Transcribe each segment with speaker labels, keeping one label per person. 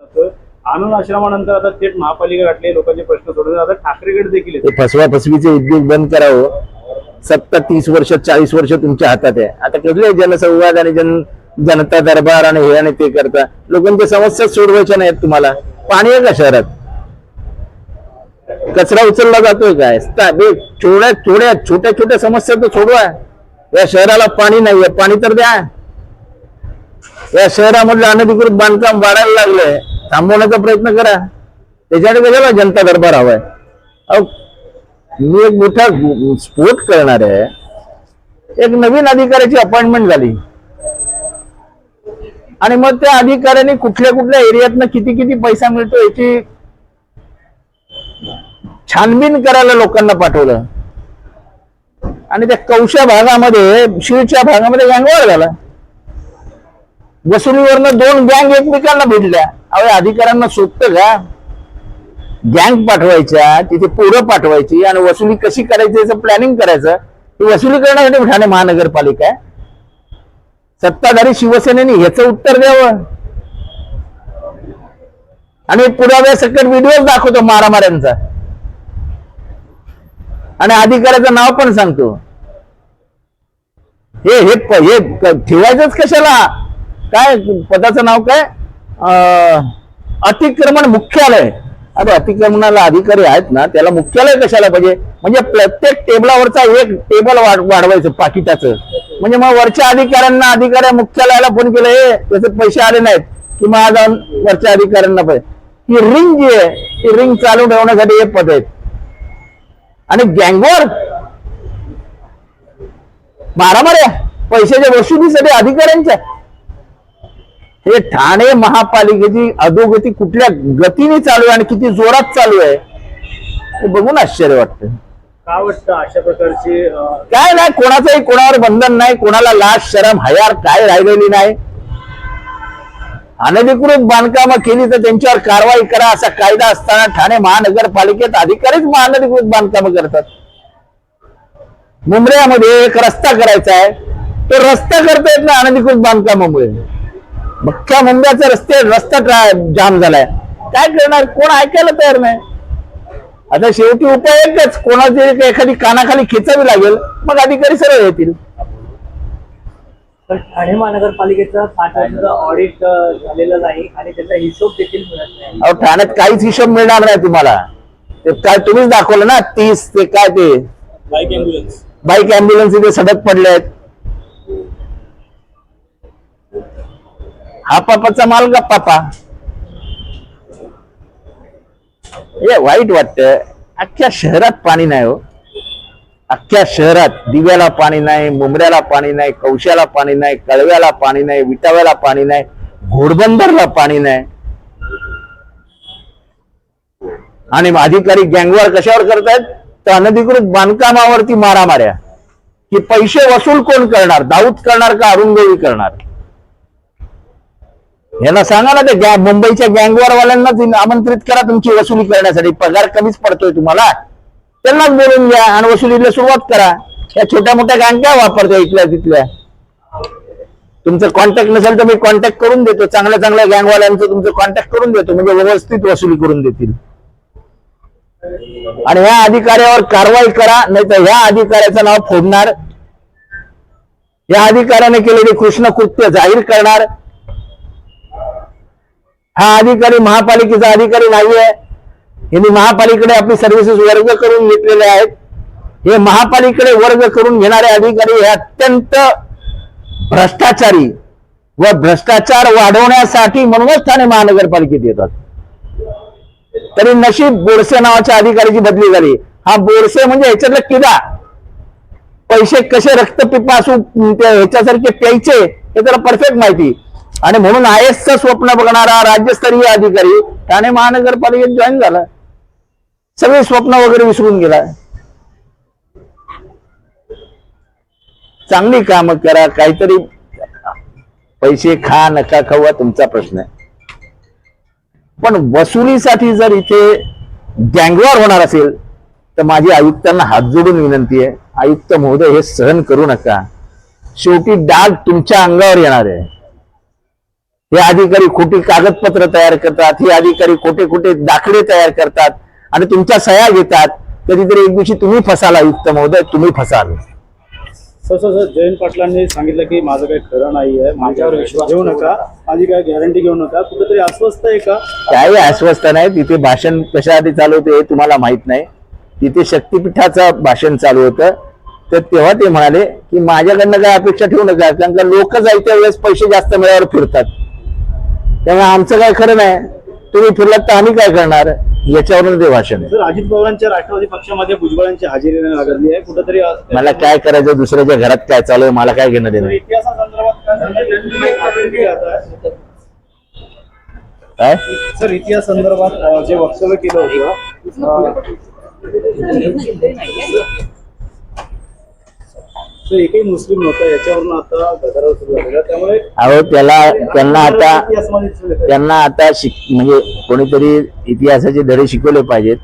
Speaker 1: आनंद आश्रमानंतर आता थेट महापालिका गाठले लोकांचे प्रश्न सोडवले आता ठाकरेगड देखील
Speaker 2: फसवा फसवीचे उद्योग बंद करावं. सत्तर तीस वर्ष चाळीस वर्ष तुमच्या हातात आहे. आता कसले जनसंवाद आणि जन जनता दरबार आणि हे आणि ते करता? लोकांच्या समस्या सोडवायच्या नाहीत तुम्हाला. पाणी आहे का शहरात? कचरा उचलला जातोय काय? थोड्या छोड्या थोड्या छोट्या छोट्या समस्या तर सोडवा. या शहराला पाणी नाहीये. पाणी तर द्या. या शहरामधलं अनधिकृत बांधकाम वाढायला लागलंय. थांबवण्याचा प्रयत्न करा. त्याच्यासाठी कशाला जनता दरबार हवाय अहो मी एक मोठा स्फोट करणार आहे. एक नवीन अधिकाऱ्याची अपॉइंटमेंट झाली. आणि मग त्या अधिकाऱ्याने कुठल्या कुठल्या एरियातनं किती किती पैसा मिळतो याची छानबीन करायला लोकांना पाठवलं. आणि त्या कौशा भागामध्ये शिवच्या भागामध्ये गँगवार झाला. वसुलीवरनं दोन गँग एकमेकांना भिडल्या अहो अधिकाऱ्यांना सोपतं का? गँग पाठवायच्या तिथे पोरं पाठवायची आणि वसुली कशी करायची याचं प्लॅनिंग करायचं? ती वसुली करण्यासाठी ठाणे महानगरपालिका आहे. सत्ताधारी शिवसेनेने ह्याचं उत्तर द्यावं. आणि पुराव्या सकट व्हिडिओ दाखवतो मारामाऱ्यांचा. आणि अधिकाऱ्याचं नाव पण सांगतो. हे हे ठेवायचंच कशाला? काय पदाचं नाव काय? अतिक्रमण मुख्यालय. अरे अतिक्रमणाला अधिकारी आहेत ना त्याला मुख्यालय कशाला पाहिजे? म्हणजे प्रत्येक टेबलावरचा एक टेबल वाढवायचं पाकिटाचं. म्हणजे मग वरच्या अधिकाऱ्यांना अधिकाऱ्या मुख्यालयाला फोन केलं हे त्याचे पैसे आले नाहीत. की मग आज जाऊन वरच्या अधिकाऱ्यांना पाहिजे. ही रिंग जी आहे ती रिंग चालू ठेवण्यासाठी हे पद आहेत आणि गँगवर मारामाऱ्या पैशाच्या वसुलीसाठी अधिकाऱ्यांच्या हे ठाणे महापालिकेची अधोगती कुठल्या गतीने चालू आहे आणि किती जोरात चालू आहे? हे बघून आश्चर्य वाटतं.
Speaker 1: का वाटतं अशा प्रकारची
Speaker 2: काय नाही कोणाचंही कोणावर बंधन नाही कोणाला लाज शरम हयार काय राहिलेली नाही. अनधिकृत बांधकामं केली तर त्यांच्यावर कारवाई करा असा कायदा असताना ठाणे महानगरपालिकेत अधिकारीच अनधिकृत बांधकामं करतात. मुंबऱ्यामध्ये एक रस्ता करायचा आहे. तो रस्ता करता येत नाही अनधिकृत बांधकामामुळे. अख्ख्या मुंबईचा रस्ते रस्ता ट्रा- जाम झालाय. काय करणार? कोण ऐकायला तयार नाही. आता शेवटी उपाय एकच कोणाची एखादी कानाखाली खेचावी लागेल मग अधिकारी सरळ येतील.
Speaker 3: पण ठाणे महानगरपालिकेचा साठ वर्षाचा ऑडिट झालेलं नाही आणि त्याचा हिशोब देखील मिळत नाही.
Speaker 2: अहो ठाण्यात काहीच हिशोब मिळणार नाही तुम्हाला. ते काय तुम्हीच दाखवलं ना तीस ते काय ते?
Speaker 1: बाईक अँब्युलन्स
Speaker 2: बाईक अँब्युलन्स इथे सडक पडले आहेत हा पापाचा माल गप्पा पापा हे वाईट वाटत अख्ख्या शहरात पाणी नाही हो. अख्ख्या शहरात दिव्याला पाणी नाही मुंबऱ्याला पाणी नाही कौशाला पाणी नाही कळव्याला पाणी नाही विटाव्याला पाणी नाही घोडबंदरला पाणी नाही. आणि अधिकारी गँगवर कशावर करतायत? तर अनधिकृत बांधकामावरती मारामाऱ्या. की पैसे वसूल कोण करणार? दाऊद करणार का अरुण करणार? यांना सांगा ना ते गॅ- मुंबईच्या गँगवरवाल्यांनाच आमंत्रित करा तुमची वसुली करण्यासाठी. पगार कमीच पडतोय तुम्हाला. त्यांनाच बोलून घ्या आणि वसुलीला सुरुवात करा. या छोट्या मोठ्या गँग काय वापरतो इथल्या तिथल्या. तुमचं कॉन्टॅक्ट नसेल तर मी कॉन्टॅक्ट करून देतो. चांगल्या चांगल्या गँगवाल्यांचं तुमचं कॉन्टॅक्ट करून देतो. म्हणजे व्यवस्थित वसुली करून देतील. आणि ह्या अधिकाऱ्यावर कारवाई करा नाही तर ह्या अधिकाऱ्याचं नाव फोडणार. या अधिकाऱ्याने केलेले कृष्ण कृत्य जाहीर करणार. हा अधिकारी महापालिकेचा अधिकारी नाहीये. यांनी महापालिकेकडे आपली सर्व्हिसेस वर्ग करून घेतलेले आहेत. हे महापालिकेकडे वर्ग करून घेणारे अधिकारी हे अत्यंत भ्रष्टाचारी व भ्रष्टाचार वाढवण्यासाठी म्हणूनच ठाणे महानगरपालिकेत येतात. तरी नशीब बोरसे नावाच्या अधिकाऱ्याची बदली झाली. हा बोरसे म्हणजे ह्याच्यातला किडा. पैसे कसे रक्तपिपासू ह्याच्यासारखे प्यायचे हे त्याला परफेक्ट माहिती. आणि म्हणून आय च स्वप्न बघणारा राज्यस्तरीय अधिकारी ठाणे महानगरपालिकेत जॉईन झाला. सगळे स्वप्न वगैरे विसरून गेला. चांगली कामं करा काहीतरी पैसे खा नका खावा तुमचा प्रश्न आहे. पण वसुलीसाठी जर इथे गँगवार होणार असेल तर माझी आयुक्तांना हात जोडून विनंती आहे. आयुक्त महोदय हे सहन करू नका. शेवटी डाग तुमच्या अंगावर येणार आहे. हे अधिकारी खोटी कागदपत्र तयार करतात हे अधिकारी खोटे खोटे दाखले तयार करतात आणि तुमच्या सह्या घेतात कधीतरी एक दिवशी तुम्ही फसाल आयुक्त महोदय तुम्ही फसाल.
Speaker 1: सर सर सर जयंत पाटलांनी सांगितलं की माझं काही खरं नाही आहे माझ्यावर विश्वास घेऊ नका माझी काय गॅरंटी घेऊ नका कुठेतरी अस्वस्थ आहे का?
Speaker 2: काही अस्वस्थ नाही तिथे भाषण कशासाठी चालू होते हे तुम्हाला माहीत नाही. तिथे शक्तीपीठाचं भाषण चालू होतं. तर तेव्हा ते म्हणाले की माझ्याकडनं काय अपेक्षा ठेवू नका कारण का लोक जायच्या वेळेस पैसे जास्त मिळावर फिरतात. त्यामुळे आमचं काय खरं नाही. तुम्ही फिरलात तर आम्ही काय करणार? याच्यावरून ते भाषण आहे.
Speaker 1: सर अजित पवारांच्या राष्ट्रवादी पक्षामध्ये भुजबळांची हजेरी लागली आहे. कुठेतरी
Speaker 2: मला काय करायचं दुसऱ्याच्या घरात काय चालू आहे मला काय घेणं देणं?
Speaker 1: इतिहासासंदर्भात काय सर इतिहास संदर्भात जे वक्तव्य केलं होतं एकही मुस्लिम नव्हता याच्यावरून आता गदारोळ सुरू झालेला त्यामुळे
Speaker 2: अहो त्याला त्यांना आता. त्यांना आता शिक म्हणजे कोणीतरी इतिहासाचे धडे शिकवले पाहिजेत.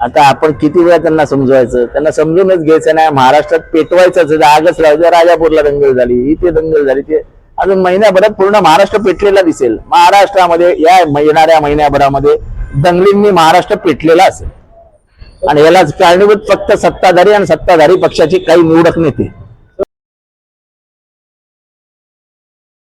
Speaker 2: आता आपण किती वेळा त्यांना समजवायचं? त्यांना समजूनच घ्यायचं नाही. महाराष्ट्रात पेटवायचंच आहे. आगच लावायचं राजापूरला दंगल झाली इथे दंगल झाली ते अजून महिन्याभरात पूर्ण महाराष्ट्र पेटलेला दिसेल. महाराष्ट्रामध्ये या येणाऱ्या महिन्याभरामध्ये दंगलींनी महाराष्ट्र पेटलेला असेल. आणि यालाच कारणीभूत फक्त सत्ताधारी आणि सत्ताधारी पक्षाची काही निवडक नेते.